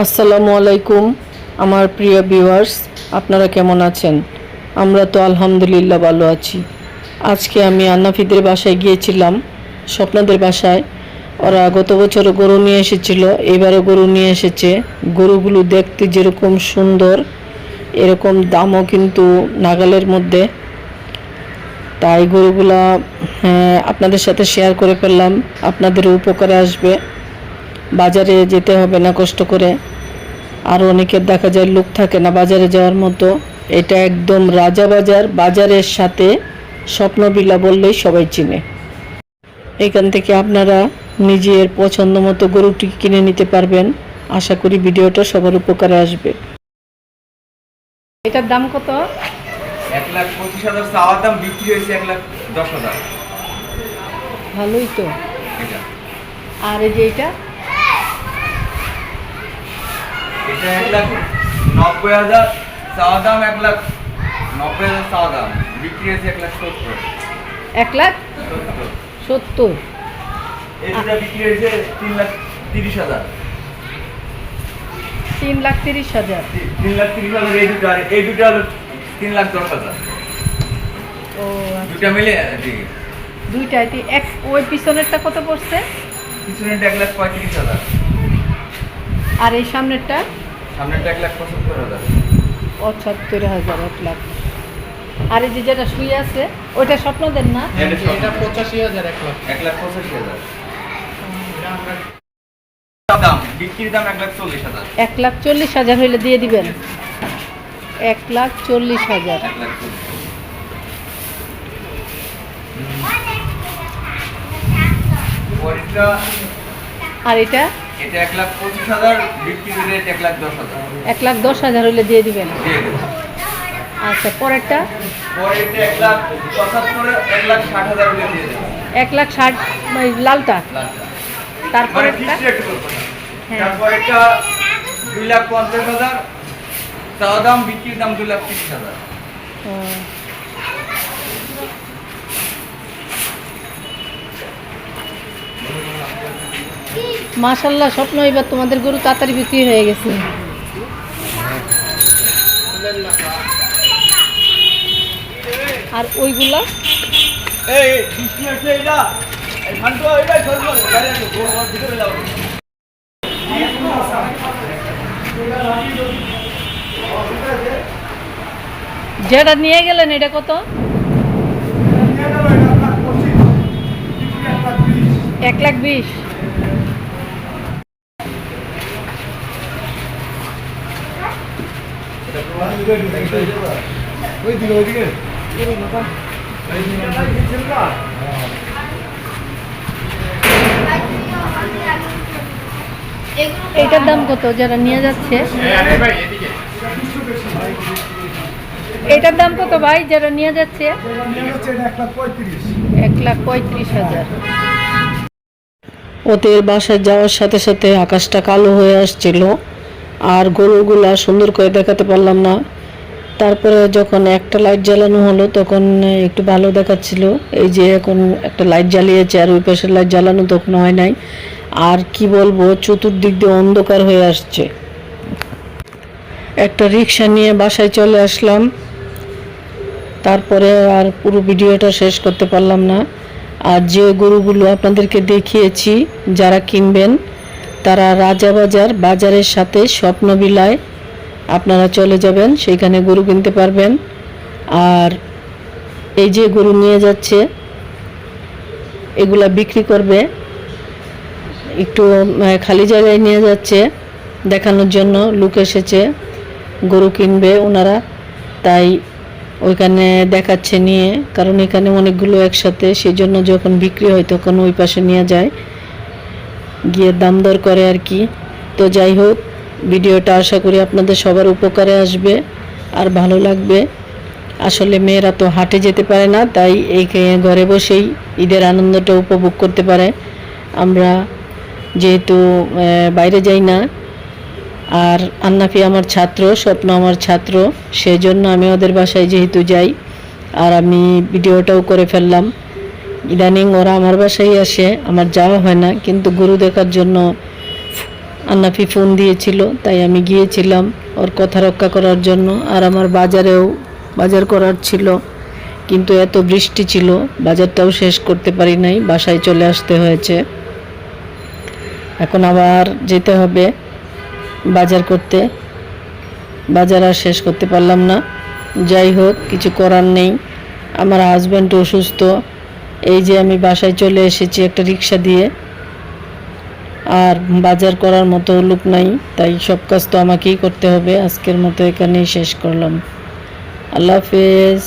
আসসালামু আলাইকুম আমার প্রিয় ভিউয়ার্স আপনারা কেমন আছেন? আমরা তো আলহামদুলিল্লাহ ভালো আছি। আজকে আমি আন্নাফিদের বাসায় গিয়েছিলাম স্বপ্নদের বাসায়। ওরা গত বছর গরু নিয়ে এসেছিল এবারও গরু নিয়ে এসেছে। গরুগুলো দেখতে যেরকম সুন্দর এরকম দামও কিন্তু নাগালের মধ্যে। তাই গরুগুলা হ্যাঁ, আপনাদের সাথে শেয়ার করে ফেললাম আপনাদের উপকারে আসবে। বাজারে যেতে হবে না কষ্ট করে। আর অনেকের দেখা যায় লোক থাকে না বাজারে যাওয়ার মতো। এটা একদম রাজা বাজার বাজারের সাথে স্বপ্নবিলা বললেই সবাই চিনে। এখান থেকে আপনারা নিজের পছন্দ মতো গরুটি কিনে নিতে পারবেন। আশা করি ভিডিওটা সবার উপকারে আসবে। এটার দাম কত? এক লাখ পঁচিশ হাজার চাওয়ার দাম বিক্রি হয়েছে এক লাখ দশ হাজার। ভালোই তো। আর এই যে এটা এটা এক লাখ নব্বই হাজার চাওয়ার দাম এক লাখ নব্বই হাজার চাওয়া দাম। বিক্রি হয়েছে এক লাখ সত্তর। এক লাখ সত্তর। দুটা বিক্রি হয়েছে তিন লাখ তিরিশ হাজার। তিন লাখ তিরিশ হাজার। তিন লাখ তিরিশ হাজার এই দুটো আর এই দুটো হলো তিন লাখ দশ হাজার। ও দুটা মিলে জি। দুইটাই এক ওই পিছনেরটা কত পড়ছে? পিছনেরটা এক লাখ পঁয়ত্রিশ হাজার। আর এই সামনেরটা? সামনেরটা এক লাখ পঁচাত্তর হাজার। পঁচাত্তর হাজার এক লাখ। আর এই যে যেটা শুয়ে আছে ওইটা স্বপ্ন দেন না এটা পঁচাশি হাজার এক লাখ। এক লাখ পঁচাশি হাজার। দাম বিক্রির দাম এক লাখ চল্লিশ হাজার। এক লাখ চল্লিশ হাজার হইলে দিয়ে দিবেন? এক লাখ চল্লিশ হাজার। আর এটা? এটা এক লাখ পঁচিশ হাজার বিক্রি রেট এক লাখ দশ হাজার। এক লাখ দশ হাজার হইলে দিয়ে দিবেন। আচ্ছা পরেরটা? পরেরটা এক লাখ পঁচাত্তর এক লাখ ষাট হাজার হলে দিয়ে এক লাখ ষাট লালটা? লাখটা। মানে তারপরেরটা। হ্যাঁ। তারপরেরটা দুই লাখ পঞ্চাশ হাজার চাওয়া দাম বিক্রির দাম দুই লাখ তিরিশ হাজার। মাশাল্লাহ স্বপ্ন এবার তোমাদের গরু তাড়াতাড়ি বিক্রি হয়ে গেছে। আর ওইগুলা? যেটা নিয়ে গেলেন এটা কত? এক লাখ বিশ। এটার দাম কত যারা নিয়ে যাচ্ছে? এটার দাম কত ভাই যারা নিয়ে যাচ্ছে? এক লাখ পঁয়ত্রিশ হাজার। ওদের বাসায় যাওয়ার সাথে সাথে আকাশটা কালো হয়ে আসছিল। আর গরুগুলা সুন্দর করে দেখাতে পারলাম না। তারপরে যখন একটা লাইট জ্বালানো হলো, তখন একটু ভালো দেখাচ্ছিল। এই যে এখন একটা লাইট জ্বালিয়েছে আর ওই পাশের লাইট জ্বালানো তখন হয় নাই। আর কি বলব, চতুর্দিক দিয়ে অন্ধকার হয়ে আসছে। একটা রিক্সা নিয়ে বাসায় চলে আসলাম। তারপরে আর পুরো ভিডিওটা শেষ করতে পারলাম না। আর যে গরুগুলো আপনাদেরকে দেখিয়েছি, যারা কিনবেন তারা রাজাবাজার বাজারের সাথে স্বপ্ন স্বপ্নবিলায় আপনারা চলে যাবেন সেইখানে গরু কিনতে পারবেন। আর এই যে গরু নিয়ে যাচ্ছে, এগুলা বিক্রি করবে। একটু খালি জায়গায় নিয়ে যাচ্ছে, দেখানোর জন্য লোক এসেছে, গরু কিনবে ওনারা। তাই ওইখানে দেখাচ্ছে নিয়ে, কারণ এখানে অনেকগুলো একসাথে সেই জন্য যখন বিক্রি হয় তখন ওই পাশে নিয়ে যায়। গিয়ে দাম দর করে আর কি। তো যাই হোক, ভিডিওটা আশা করি আপনাদের সবার উপকারে আসবে আর ভালো লাগবে। আসলে মেয়েরা তো হাটে যেতে পারে না, তাই এই ঘরে বসেই ঈদের আনন্দটা উপভোগ করতে পারে। আমরা যেহেতু বাইরে যাই না, আর আন্নাফি আমার ছাত্র, স্বপ্ন আমার ছাত্র, সেজন্য আমি ওদের বাসায় যেহেতু যাই, আর আমি ভিডিওটাও করে ফেললাম। ইদানিং ওরা আমার বাসায় আসে, আমার যাওয়া হয় না, কিন্তু গরু দেখার জন্য আন্নাফি ফোন দিয়েছিল, তাই আমি গিয়েছিলাম ওর কথা রক্ষা করার জন্য, আর আমার বাজারেও বাজার করার ছিল, কিন্তু এত বৃষ্টি ছিল, বাজারটাও শেষ করতে পারি নাই, বাসায় চলে আসতে হয়েছে। এখন আবার যেতে হবে বাজার করতে, বাজার আর শেষ করতে পারলাম না। যাই হোক, কিছু করার নেই, আমার হাজব্যান্ড অসুস্থ এই যে আমি বাসায় চলে এসেছি একটা রিক্সা দিয়ে। আর বাজার করার মতো লোক নাই, তাই সব কাজ তো আমাকেই করতে হবে। আজকের মতো এখানেই শেষ করলাম। আল্লাহ হাফেজ।